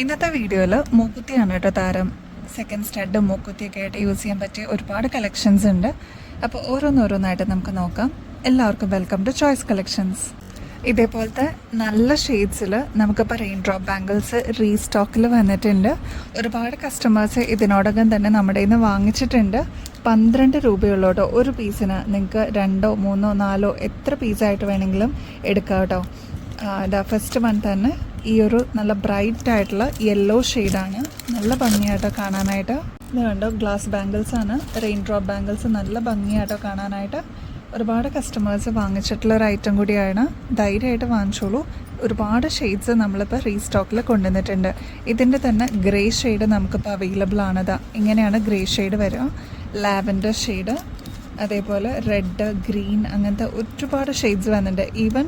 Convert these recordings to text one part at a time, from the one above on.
ഇന്നത്തെ വീഡിയോയിൽ മൂക്കുത്തിയാണ് കേട്ടോ താരം. സെക്കൻഡ് സ്റ്റഡ് മൂക്കുത്തിയൊക്കെ ആയിട്ട് യൂസ് ചെയ്യാൻ പറ്റിയ ഒരുപാട് കളക്ഷൻസ് ഉണ്ട്. അപ്പോൾ ഓരോന്നോരോന്നായിട്ട് നമുക്ക് നോക്കാം. എല്ലാവർക്കും വെൽക്കം ടു ചോയ്സ് കളക്ഷൻസ് ഇതേപോലത്തെ നല്ല ഷെയ്ഡ്സിൽ നമുക്കിപ്പോൾ റെയിൻ ഡ്രോപ്പ് ബാംഗിൾസ് റീസ്റ്റോക്കിൽ വന്നിട്ടുണ്ട്. ഒരുപാട് കസ്റ്റമേഴ്സ് ഇതിനോടകം തന്നെ നമ്മുടെ നിന്ന് വാങ്ങിച്ചിട്ടുണ്ട്. പന്ത്രണ്ട് രൂപയുള്ളൂട്ടോ ഒരു പീസിന് നിങ്ങൾക്ക് രണ്ടോ മൂന്നോ നാലോ എത്ര പീസായിട്ട് വേണമെങ്കിലും എടുക്കാം കേട്ടോ. ഫസ്റ്റ് വൺ തന്നെ ഈ ഒരു നല്ല ബ്രൈറ്റ് ആയിട്ടുള്ള യെല്ലോ ഷെയ്ഡാണ് നല്ല ഭംഗിയായിട്ടോ കാണാനായിട്ട്. ഇത് കണ്ടോ ഗ്ലാസ് ബാംഗിൾസ് ആണ്. റെയിൻ ഡ്രോപ്പ് ബാംഗിൾസ് നല്ല ഭംഗിയായിട്ടോ കാണാനായിട്ട്. ഒരുപാട് കസ്റ്റമേഴ്സ് വാങ്ങിച്ചിട്ടുള്ള ഒരു ഐറ്റം കൂടിയാണ്. ധൈര്യമായിട്ട് വാങ്ങിച്ചോളൂ. ഒരുപാട് ഷെയ്ഡ്സ് നമ്മളിപ്പോൾ റീസ്റ്റോക്കിൽ കൊണ്ടുവന്നിട്ടുണ്ട്. ഇതിന്റെ തന്നെ ഗ്രേ ഷെയ്ഡ് നമുക്കിപ്പോൾ അവൈലബിൾ ആണത് ഇങ്ങനെയാണ് ഗ്രേ ഷെയ്ഡ് വരിക. ലാവൻഡർ ഷെയ്ഡ് അതേപോലെ റെഡ് ഗ്രീൻ അങ്ങനത്തെ ഒരുപാട് ഷെയ്ഡ്സ് വന്നിട്ടുണ്ട് ഈവൻ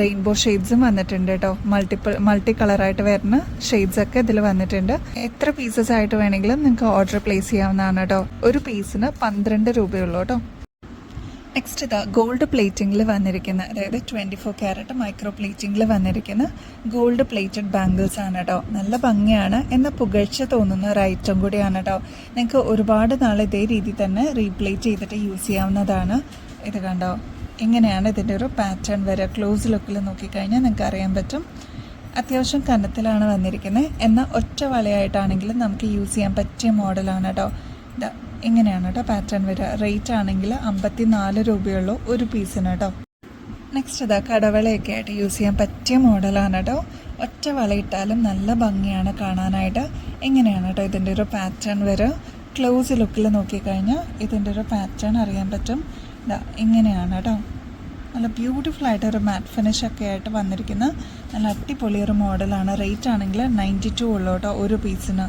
റെയിൻബോ ഷെയ്ഡ്സും വന്നിട്ടുണ്ട് കേട്ടോ മൾട്ടിപ്പിൾ മൾട്ടി കളറായിട്ട് വരുന്ന ഷെയ്ഡ്സ് ഒക്കെ ഇതിൽ വന്നിട്ടുണ്ട്. എത്ര പീസസ് ആയിട്ട് വേണമെങ്കിലും നിങ്ങൾക്ക് ഓർഡർ പ്ലേസ് ചെയ്യാവുന്നതാണ് കേട്ടോ ഒരു പീസിന് പന്ത്രണ്ട് രൂപയുള്ളൂ കേട്ടോ നെക്സ്റ്റ് ഇതാ ഗോൾഡ് പ്ലേറ്റിംഗിൽ വന്നിരിക്കുന്ന അതായത് ട്വന്റി ഫോർ ക്യാരറ്റ് മൈക്രോ പ്ലേറ്റിംഗിൽ വന്നിരിക്കുന്ന ഗോൾഡ് പ്ലേറ്റഡ് ബാംഗിൾസ് ആണ് കേട്ടോ നല്ല ഭംഗിയാണ്. എന്ന പുകഴ്ച തോന്നുന്ന ഒരു ഐറ്റം കൂടിയാണ് കേട്ടോ നിങ്ങൾക്ക് ഒരുപാട് നാൾ ഇതേ രീതിയിൽ തന്നെ റീപ്ലേറ്റ് ചെയ്തിട്ട് യൂസ് ചെയ്യാവുന്നതാണ്. ഇത് കണ്ടോ? ഇങ്ങനെയാണ് ഇതിന്റെ ഒരു പാറ്റേൺ വരെ ക്ലോസ് ലുക്കിൽ നോക്കിക്കഴിഞ്ഞാൽ നിങ്ങൾക്ക് അറിയാൻ പറ്റും. അത്യാവശ്യം കനത്തിലാണ് വന്നിരിക്കുന്നത്. എന്നാൽ ഒറ്റ വളയായിട്ടാണെങ്കിലും നമുക്ക് യൂസ് ചെയ്യാൻ പറ്റിയ മോഡലാണ് കേട്ടോ ഇങ്ങനെയാണ് കേട്ടോ പാറ്റേൺ വരിക. റേറ്റ് ആണെങ്കിൽ അമ്പത്തി നാല് രൂപയുള്ളൂ ഒരു പീസിന് കേട്ടോ. നെക്സ്റ്റ് ഇതാ കടവളയൊക്കെ ആയിട്ട് യൂസ് ചെയ്യാൻ പറ്റിയ മോഡലാണ് കേട്ടോ. ഒറ്റ വളയിട്ടാലും നല്ല ഭംഗിയാണ് കാണാനായിട്ട്. എങ്ങനെയാണ് കേട്ടോ ഇതിന്റെ ഒരു പാറ്റേൺ വരിക. ക്ലോസ് ലുക്കിൽ നോക്കിക്കഴിഞ്ഞാൽ ഇതിന്റെ ഒരു പാറ്റേൺ അറിയാൻ പറ്റും. ഇതാ ഇങ്ങനെയാണ് കേട്ടോ. നല്ല ബ്യൂട്ടിഫുൾ ആയിട്ട് ഒരു മാറ്റ് ഫിനിഷ് ഒക്കെ ആയിട്ട് വന്നിരിക്കുന്ന നല്ല അടിപൊളി ഒരു മോഡലാണ് റേറ്റ് ആണെങ്കിൽ നയന്റി ടു ഉള്ളൂ കേട്ടോ ഒരു പീസിന്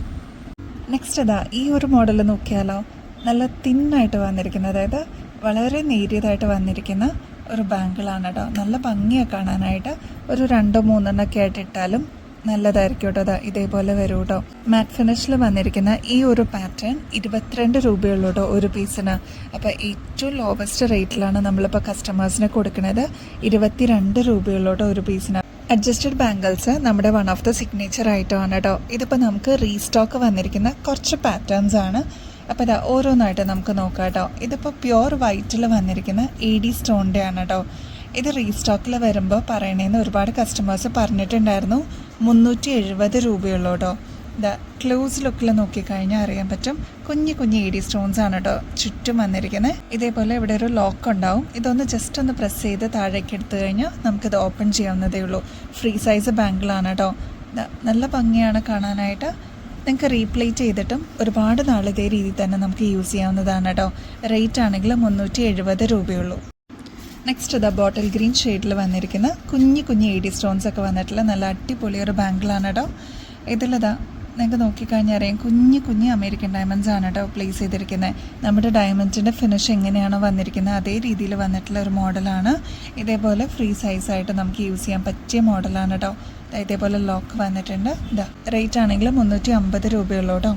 നെക്സ്റ്റ് ഇതാ ഈ ഒരു മോഡൽ നോക്കിയാലോ. നല്ല തിന്നായിട്ട് വന്നിരിക്കുന്ന അതായത് വളരെ നേരിയതായിട്ട് വന്നിരിക്കുന്ന ഒരു ബാങ്കിളാണ് കേട്ടോ. നല്ല ഭംഗിയാണ് കാണാനായിട്ട് ഒരു രണ്ടോ മൂന്നെണ്ണൊക്കെ ആയിട്ട് ഇട്ടാലും നല്ലതായിരിക്കും കേട്ടോ. അതാ ഇതേപോലെ വരും കേട്ടോ. മാറ്റ് ഫിനിഷിൽ വന്നിരിക്കുന്ന ഈ ഒരു പാറ്റേൺ ഇരുപത്തിരണ്ട് രൂപയുള്ളൂ കേട്ടോ ഒരു പീസിന്. അപ്പോൾ ഏറ്റവും ലോവസ്റ്റ് റേറ്റിലാണ് നമ്മളിപ്പോൾ കസ്റ്റമേഴ്സിന് കൊടുക്കുന്നത് ഇരുപത്തിരണ്ട് രൂപയുള്ളൂ കേട്ടോ ഒരു പീസിന്. അഡ്ജസ്റ്റഡ് ബാംഗിൾസ് നമ്മുടെ വൺ ഓഫ് ദ സിഗ്നേച്ചർ ആയിട്ടാണ് കേട്ടോ. ഇതിപ്പോൾ നമുക്ക് റീസ്റ്റോക്ക് വന്നിരിക്കുന്ന കുറച്ച് പാറ്റേൺസ് ആണ്. അപ്പോൾ ഇതാ ഓരോന്നായിട്ട് നമുക്ക് നോക്കാം കേട്ടോ. ഇതിപ്പോൾ പ്യുവർ വൈറ്റിൽ വന്നിരിക്കുന്ന എ ഡി സ്റ്റോണിന്റെ ആണ് കേട്ടോ. ഇത് റീസ്റ്റോക്കിൽ വരുമ്പോൾ പറയണേന്ന് ഒരുപാട് കസ്റ്റമേഴ്സ് പറഞ്ഞിട്ടുണ്ടായിരുന്നു. മുന്നൂറ്റി എഴുപത് രൂപയുള്ളൂ കേട്ടോ. ഇതാ ക്ലോസ് ലുക്കിൽ നോക്കിക്കഴിഞ്ഞാൽ അറിയാൻ പറ്റും. കുഞ്ഞു കുഞ്ഞു എ ഡി സ്റ്റോൺസ് ആണ് കേട്ടോ ചുറ്റും വന്നിരിക്കുന്നത് ഇതേപോലെ ഇവിടെ ഒരു ലോക്ക് ഉണ്ടാവും. ഇതൊന്ന് ജസ്റ്റ് ഒന്ന് പ്രസ് ചെയ്ത് താഴേക്ക് എടുത്തു കഴിഞ്ഞാൽ നമുക്കിത് ഓപ്പൺ ചെയ്യാവുന്നതേ ഉള്ളൂ. ഫ്രീ സൈസ് ബാങ്കിളാണ് കേട്ടോ. നല്ല ഭംഗിയാണ് കാണാനായിട്ട്. നിങ്ങൾക്ക് റീപ്ലേറ്റ് ചെയ്തിട്ടും ഒരുപാട് നാൾ ഇതേ രീതിയിൽ തന്നെ നമുക്ക് യൂസ് ചെയ്യാവുന്നതാണ് കേട്ടോ റേറ്റ് ആണെങ്കിൽ മുന്നൂറ്റി എഴുപത് രൂപയുള്ളൂ നെക്സ്റ്റ് ഇതാ ബോട്ടിൽ ഗ്രീൻ ഷെയ്ഡിൽ വന്നിരിക്കുന്ന കുഞ്ഞു കുഞ്ഞു എ ഡി സ്റ്റോൺസ് ഒക്കെ വന്നിട്ടുള്ള നല്ല അടിപൊളി ഒരു ബാങ്കിളാണ് കേട്ടോ ഇതിലിതാ നിങ്ങൾക്ക് നോക്കിക്കഴിഞ്ഞാൽ അറിയാം കുഞ്ഞു കുഞ്ഞു അമേരിക്കൻ ഡയമണ്ട്സ് ആണ് കേട്ടോ പ്ലേസ് ചെയ്തിരിക്കുന്നത് നമ്മുടെ ഡയമണ്ട്സിന്റെ ഫിനിഷ് എങ്ങനെയാണോ വന്നിരിക്കുന്നത് അതേ രീതിയിൽ വന്നിട്ടുള്ള ഒരു മോഡലാണ് ഇതേപോലെ ഫ്രീ സൈസായിട്ട് നമുക്ക് യൂസ് ചെയ്യാൻ പറ്റിയ മോഡലാണ് കേട്ടോ ഇതേപോലെ ലോക്ക് വന്നിട്ടുണ്ട്. ഇതാ റേറ്റ് ആണെങ്കിൽ മുന്നൂറ്റി അമ്പത് രൂപയുള്ളൂ കേട്ടോ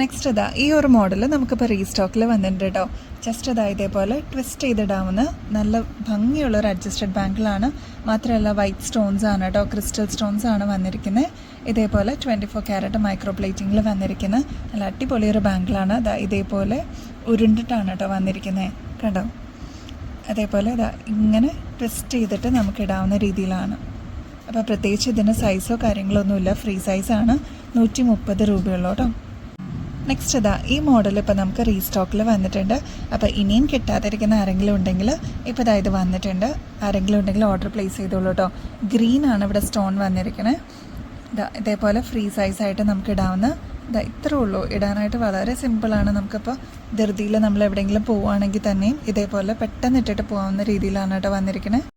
നെക്സ്റ്റ് ഇതാ ഈ ഒരു മോഡൽ നമുക്കിപ്പോൾ റീസ്റ്റോക്കിൽ വന്നിട്ടുണ്ട് കേട്ടോ ജസ്റ്റ് ഇതാ ഇതേപോലെ ട്വിസ്റ്റ് ചെയ്തിടാവുന്ന നല്ല ഭംഗിയുള്ള ഒരു അഡ്ജസ്റ്റഡ് ബാങ്കിലാണ് മാത്രമല്ല വൈറ്റ് സ്റ്റോൺസ് ആണ് കേട്ടോ ക്രിസ്റ്റൽ സ്റ്റോൺസ് ആണ് വന്നിരിക്കുന്നത് ഇതേപോലെ ട്വന്റി ഫോർ ക്യാരറ്റ് മൈക്രോ പ്ലേറ്റിങ്ങിൽ വന്നിരിക്കുന്ന. നല്ല അടിപൊളി ഒരു ബാങ്കിലാണ് അതാ ഇതേപോലെ ഉരുണ്ടിട്ടാണ് കേട്ടോ വന്നിരിക്കുന്നത് കണ്ടോ? അതേപോലെ ഇതാ ഇങ്ങനെ ട്വിസ്റ്റ് ചെയ്തിട്ട് നമുക്ക് ഇടാവുന്ന രീതിയിലാണ്. അപ്പോൾ പ്രത്യേകിച്ച് ഇതിന് സൈസോ കാര്യങ്ങളോ ഒന്നുമില്ല ഫ്രീ സൈസാണ് നൂറ്റി മുപ്പത് രൂപയുള്ളൂ കേട്ടോ നെക്സ്റ്റ് ഇതാ ഈ മോഡൽ ഇപ്പോൾ നമുക്ക് റീസ്റ്റോക്കിൽ വന്നിട്ടുണ്ട്. അപ്പോൾ ഇനിയും കിട്ടാതിരിക്കുന്ന ആരെങ്കിലും ഉണ്ടെങ്കിൽ ഇപ്പോൾ ഇതാ ഇത് വന്നിട്ടുണ്ട്. ആരെങ്കിലും ഉണ്ടെങ്കിൽ ഓർഡർ പ്ലേസ് ചെയ്തോളൂ കേട്ടോ ഗ്രീൻ ആണ് ഇവിടെ സ്റ്റോൺ വന്നിരിക്കുന്നത് ഇതാ ഇതേപോലെ ഫ്രീ സൈസായിട്ട് നമുക്ക് ഇടാവുന്ന ഇതാ ഇത്രേ ഉള്ളൂ. ഇടാനായിട്ട് വളരെ സിമ്പിളാണ് നമുക്കിപ്പോൾ ധൃതിയിൽ നമ്മൾ എവിടെയെങ്കിലും പോവുകയാണെങ്കിൽ തന്നെയും ഇതേപോലെ പെട്ടെന്ന് ഇട്ടിട്ട് പോകാവുന്ന രീതിയിലാണ് കേട്ടോ വന്നിരിക്കുന്നത്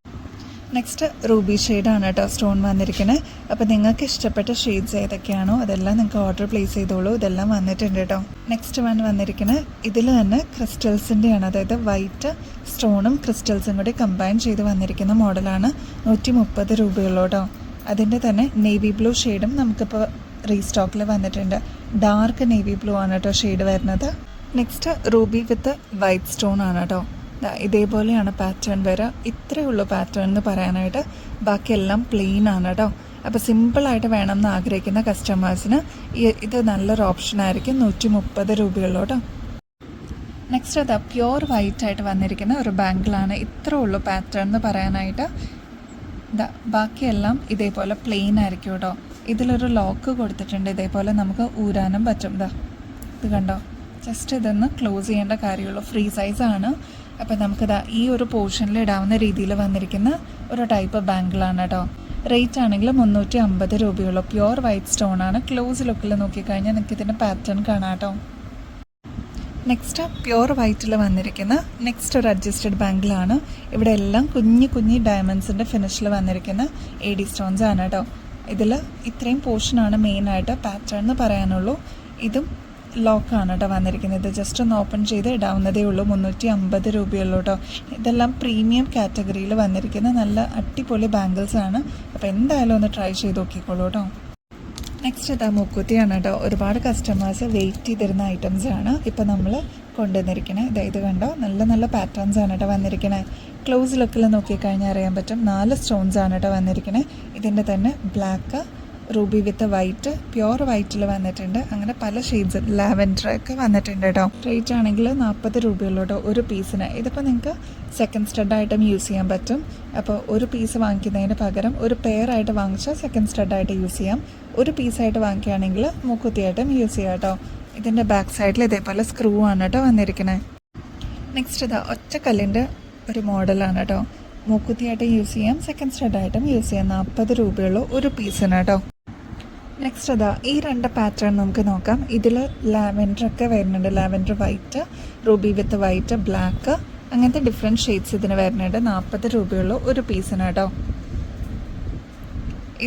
നെക്സ്റ്റ് റൂബി ഷെയ്ഡാണ് കേട്ടോ സ്റ്റോൺ വന്നിരിക്കുന്നത് അപ്പോൾ നിങ്ങൾക്ക് ഇഷ്ടപ്പെട്ട ഷെയ്ഡ്സ് ഏതൊക്കെയാണോ അതെല്ലാം നിങ്ങൾക്ക് ഓർഡർ പ്ലേസ് ചെയ്തോളൂ. ഇതെല്ലാം വന്നിട്ടുണ്ട് കേട്ടോ. നെക്സ്റ്റ് വൺ വന്നിരിക്കുന്നത് ഇതിൽ തന്നെ ക്രിസ്റ്റൽസിന്റെയാണ് അതായത് വൈറ്റ് സ്റ്റോണും ക്രിസ്റ്റൽസും കൂടി കമ്പൈൻ ചെയ്ത് വന്നിരിക്കുന്ന മോഡലാണ് നൂറ്റി മുപ്പത് രൂപയുള്ളൂ കേട്ടോ. അതിന്റെ തന്നെ നേവി ബ്ലൂ ഷെയ്ഡും നമുക്കിപ്പോൾ റീസ്റ്റോക്കിൽ വന്നിട്ടുണ്ട്. ഡാർക്ക് നേവി ബ്ലൂ ആണ് കേട്ടോ ഷെയ്ഡ് വരുന്നത്. Next ruby with white stone ആണ് കേട്ടോ. ഇതേപോലെയാണ് പാറ്റേൺ വരിക ഇത്രയേ ഉള്ളൂ പാറ്റേൺ എന്ന് പറയാനായിട്ട് ബാക്കിയെല്ലാം പ്ലെയിൻ ആണ് കേട്ടോ അപ്പോൾ സിമ്പിളായിട്ട് വേണം എന്ന് ആഗ്രഹിക്കുന്ന കസ്റ്റമേഴ്സിന് ഇത് നല്ലൊരു ഓപ്ഷൻ ആയിരിക്കും. നൂറ്റി മുപ്പത് രൂപയുള്ളൂ കേട്ടോ നെക്സ്റ്റ് അതാ പ്യുവർ വൈറ്റ് ആയിട്ട് വന്നിരിക്കുന്ന ഒരു ബാങ്കിളാണ് ഇത്ര ഉള്ളൂ പാറ്റേൺ എന്ന് പറയാനായിട്ട്. ദാ ബാക്കിയെല്ലാം ഇതേപോലെ പ്ലെയിൻ ആയിരിക്കും കേട്ടോ ഇതിലൊരു ലോക്ക് കൊടുത്തിട്ടുണ്ട്. ഇതേപോലെ നമുക്ക് ഊരാനും പറ്റും ഇതാ ഇത് കണ്ടോ? ജസ്റ്റ് ഇതൊന്ന് ക്ലോസ് ചെയ്യേണ്ട കാര്യമുള്ളൂ. ഫ്രീ സൈസാണ് അപ്പോൾ നമുക്കിതാ ഈ ഒരു പോർഷനിൽ ഇടാവുന്ന രീതിയിൽ വന്നിരിക്കുന്ന ഒരു ടൈപ്പ് ബാങ്കിളാണ് കേട്ടോ റേറ്റ് ആണെങ്കിൽ മുന്നൂറ്റി അമ്പത് രൂപയുള്ളൂ. പ്യുവർ വൈറ്റ് സ്റ്റോൺ ആണ്. ക്ലോസ് ലുക്കിൽ നോക്കിക്കഴിഞ്ഞാൽ നിങ്ങൾക്ക് ഇതിന്റെ പാറ്റേൺ കാണാം കേട്ടോ നെക്സ്റ്റ് പ്യുവർ വൈറ്റിൽ വന്നിരിക്കുന്ന നെക്സ്റ്റ് ഒരു അഡ്ജസ്റ്റഡ് ബാങ്കിളാണ് ഇവിടെ എല്ലാം കുഞ്ഞു കുഞ്ഞു ഡയമണ്ട്സിന്റെ ഫിനിഷിൽ വന്നിരിക്കുന്ന എ ഡി സ്റ്റോൺസ് ആണ് കേട്ടോ ഇതിൽ ഇത്രയും പോർഷനാണ് മെയിനായിട്ട് പാറ്റേൺ എന്ന് പറയാനുള്ളൂ. ഇതും ലോക്കാണ് കേട്ടോ വന്നിരിക്കുന്നത്. ജസ്റ്റ് ഒന്ന് ഓപ്പൺ ചെയ്ത് ഇടാവുന്നതേ ഉള്ളൂ. മുന്നൂറ്റി അമ്പത് രൂപയുള്ളൂ കേട്ടോ ഇതെല്ലാം പ്രീമിയം കാറ്റഗറിയിൽ വന്നിരിക്കുന്ന നല്ല അടിപൊളി ബാംഗിൾസ് ആണ്. അപ്പോൾ എന്തായാലും ഒന്ന് ട്രൈ ചെയ്ത് നോക്കിക്കോളൂ കേട്ടോ നെക്സ്റ്റ് ഇതാ മൂക്കുത്തിയാണ് കേട്ടോ ഒരുപാട് കസ്റ്റമേഴ്സ് വെയിറ്റ് ചെയ്തിരുന്ന ഐറ്റംസ് ആണ് ഇപ്പോൾ നമ്മൾ കൊണ്ടുവന്നിരിക്കണേ. ഇതാ ഇത് കണ്ടോ? നല്ല നല്ല പാറ്റേൺസ് ആണ് കേട്ടോ വന്നിരിക്കണേ. ക്ലോസ് ലുക്കിൽ നോക്കിക്കഴിഞ്ഞാൽ അറിയാൻ പറ്റും. നാല് സ്റ്റോൺസ് ആണ് കേട്ടോ വന്നിരിക്കണേ. ഇതിന്റെ തന്നെ black ruby with white pure വൈറ്റിൽ വന്നിട്ടുണ്ട്. അങ്ങനെ പല ഷെയ്ഡ്സ് ലാവൻഡർ ഒക്കെ വന്നിട്ടുണ്ട് കേട്ടോ. റേറ്റ് ആണെങ്കിൽ നാൽപ്പത് രൂപയുള്ളൂ കേട്ടോ ഒരു പീസിന് ഇതിപ്പോൾ നിങ്ങൾക്ക് സെക്കൻഡ് സ്റ്റഡായിട്ടും യൂസ് ചെയ്യാൻ പറ്റും. അപ്പോൾ ഒരു പീസ് വാങ്ങിക്കുന്നതിന് പകരം ഒരു പെയർ ആയിട്ട് വാങ്ങിച്ചാൽ സെക്കൻഡ് സ്റ്റഡായിട്ട് യൂസ് ചെയ്യാം. ഒരു പീസായിട്ട് വാങ്ങിക്കുകയാണെങ്കിൽ മൂക്കുത്തിയായിട്ടും യൂസ് ചെയ്യാം കേട്ടോ. ഇതിന്റെ ബാക്ക് സൈഡിൽ ഇതേപോലെ സ്ക്രൂ ആണ് കേട്ടോ വന്നിരിക്കുന്നത് നെക്സ്റ്റ് ഇതാ ഒറ്റക്കല്ലിന്റെ ഒരു മോഡലാണ് കേട്ടോ. മൂക്കുത്തിയായിട്ടും യൂസ് ചെയ്യാം സെക്കൻഡ് സ്റ്റഡായിട്ടും യൂസ് ചെയ്യാം. നാൽപ്പത് രൂപയുള്ളൂ ഒരു പീസിന് കേട്ടോ. നെക്സ്റ്റ് അതാ ഈ രണ്ട് പാറ്റേൺ നമുക്ക് നോക്കാം. ഇതിൽ ലാവൻഡർ ഒക്കെ വരുന്നുണ്ട്. Lavender white ruby with white black അങ്ങനത്തെ ഡിഫറെന്റ് ഷെയ്ഡ്സ് ഇതിന് വരുന്നുണ്ട്. നാൽപ്പത് രൂപയുള്ള ഒരു പീസിന് കേട്ടോ.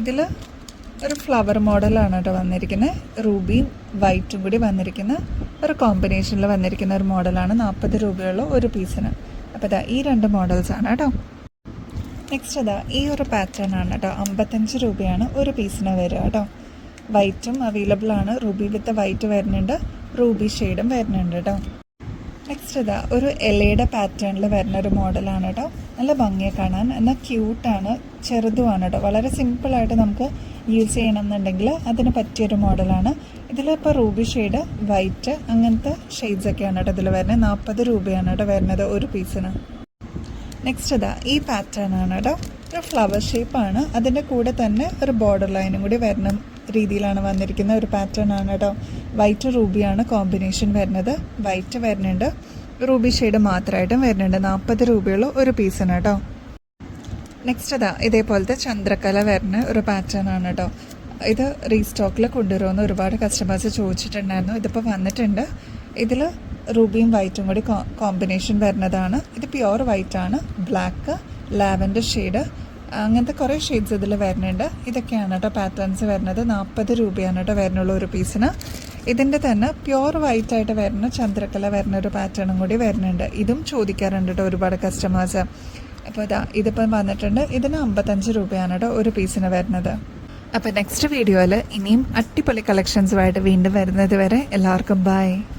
ഇതിൽ ഒരു ഫ്ലവർ മോഡലാണ് കേട്ടോ വന്നിരിക്കുന്നത്. റൂബിയും വൈറ്റും കൂടി വന്നിരിക്കുന്ന ഒരു കോമ്പിനേഷനിൽ വന്നിരിക്കുന്ന ഒരു മോഡലാണ് നാൽപ്പത് രൂപയുള്ള ഒരു പീസിന് അപ്പോൾ ഇതാ ഈ രണ്ട് മോഡൽസാണ് കേട്ടോ. നെക്സ്റ്റ് അതാ ഈ ഒരു പാറ്റേൺ ആണ് കേട്ടോ. അമ്പത്തഞ്ച് രൂപയാണ് ഒരു പീസിന് വരിക കേട്ടോ. വൈറ്റും അവൈലബിൾ ആണ്. റൂബി വിത്ത് വൈറ്റ് വരുന്നുണ്ട്. റൂബി ഷെയ്ഡും വരുന്നുണ്ട് കേട്ടോ നെക്സ്റ്റ് ഇതാ ഒരു എലയുടെ പാറ്റേണിൽ വരുന്ന ഒരു മോഡലാണ് കേട്ടോ നല്ല ഭംഗിയെ കാണാൻ. എന്നാൽ ക്യൂട്ടാണ് ചെറുതുമാണ് കേട്ടോ വളരെ സിമ്പിളായിട്ട് നമുക്ക് യൂസ് ചെയ്യണമെന്നുണ്ടെങ്കിൽ അതിന് പറ്റിയൊരു മോഡലാണ് ഇതിലിപ്പോൾ റൂബി ഷെയ്ഡ് വൈറ്റ് അങ്ങനത്തെ ഷെയ്ഡ്സ് ഒക്കെയാണ് കേട്ടോ ഇതിൽ വരുന്നത്. നാൽപ്പത് രൂപയാണ് കേട്ടോ വരുന്നത് ഒരു പീസിന് നെക്സ്റ്റ് ഇതാ ഈ പാറ്റേൺ ആണ് കേട്ടോ ഒരു ഫ്ലവർ ഷേപ്പാണ് അതിന്റെ കൂടെ തന്നെ ഒരു ബോർഡർ ലൈനും കൂടി വരുന്ന രീതിയിലാണ് വന്നിരിക്കുന്ന ഒരു പാറ്റേൺ ആണ് കേട്ടോ. വൈറ്റ് റൂബിയാണ് കോമ്പിനേഷൻ വരുന്നത്. വൈറ്റ് വരുന്നുണ്ട്. റൂബി ഷെയ്ഡ് മാത്രമായിട്ടും വരുന്നുണ്ട്. നാൽപ്പത് രൂപയുള്ള ഒരു പീസിന് കേട്ടോ. നെക്സ്റ്റ് അതാ ഇതേപോലത്തെ ചന്ദ്രകല വരുന്ന ഒരു പാറ്റേൺ ആണ് കേട്ടോ. ഇത് റീസ്റ്റോക്കിൽ കൊണ്ടുവരുമെന്ന് ഒരുപാട് കസ്റ്റമേഴ്സ് ചോദിച്ചിട്ടുണ്ടായിരുന്നു. ഇതിപ്പോൾ വന്നിട്ടുണ്ട്. ഇതിൽ റൂബിയും വൈറ്റും കൂടി കോമ്പിനേഷൻ വരുന്നതാണ്. ഇത് പ്യുവർ വൈറ്റാണ് ബ്ലാക്ക് ലാവൻഡർ ഷെയ്ഡ് അങ്ങനത്തെ കുറേ ഷെയ്ഡ്സ് ഇതിൽ വരുന്നുണ്ട്. ഇതൊക്കെയാണ് കേട്ടോ പാറ്റേൺസ് വരുന്നത്. നാൽപ്പത് രൂപയാണ് കേട്ടോ വരുന്നുള്ളൂ ഒരു പീസിന് ഇതിന്റെ തന്നെ പ്യുവർ വൈറ്റ് ആയിട്ട് വരുന്ന ചന്ദ്രക്കല വരുന്ന ഒരു പാറ്റേണും കൂടി വരുന്നുണ്ട്. ഇതും ചോദിക്കാറുണ്ട് കേട്ടോ ഒരുപാട് കസ്റ്റമേഴ്സ് അപ്പോൾ ഇതാ ഇതിപ്പം വന്നിട്ടുണ്ട്. ഇതിന് അമ്പത്തഞ്ച് രൂപയാണ് കേട്ടോ ഒരു പീസിന് വരുന്നത്. അപ്പോൾ നെക്സ്റ്റ് വീഡിയോയിൽ ഇനിയും അടിപൊളി കളക്ഷൻസുമായിട്ട് വീണ്ടും വരുന്നത് വരെ എല്ലാവർക്കും ബൈ